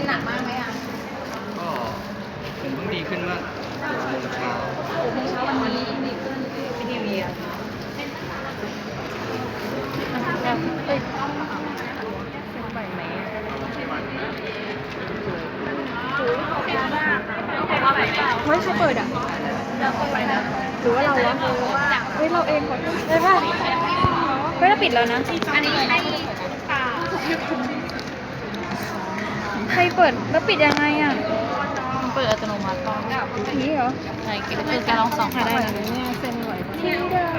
เป็นหนักมากไหมอะก็ผมเพิ่งดีขึ้นเมื่อโมงเช้าโอ้โหเช้าวันนี้ดีขึ้นพี่ทีวีอะเอ้ยเฮ้ยเขาเปิดอะหรือว่าเราวะเฮ้ยเราเองขอโทษได้ป่ะเฮ้ยเราปิดแล้วนะ อันนี้ให้ค่ะ ใครเปิดแล้วปิดยังไงอะเปิดอัตโนมัติก่อนนี้เหรอใช่คือการลองสองได้นะที่เดิม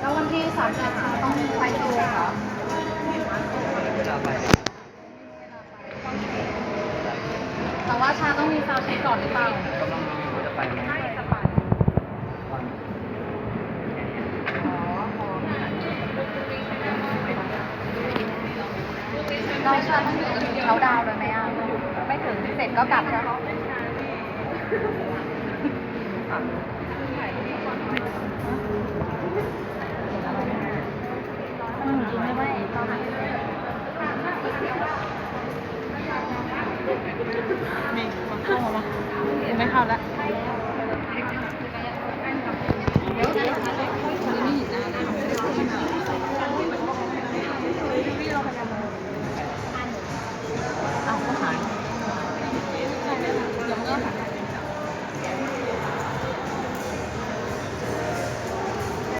แล้ววันที่สามสิบต้องไปดูเหรอ เวลาไป แต่ว่าชาต้องมีซาวเช็คก่อนหรือเปล่ากำลังดูว่า จะไปไหมเราชาต้องอยู่จนถึงเขาดาวน์เลยไหมอะ ไม่ถึงเสร็จก็กลับนะ ไ好了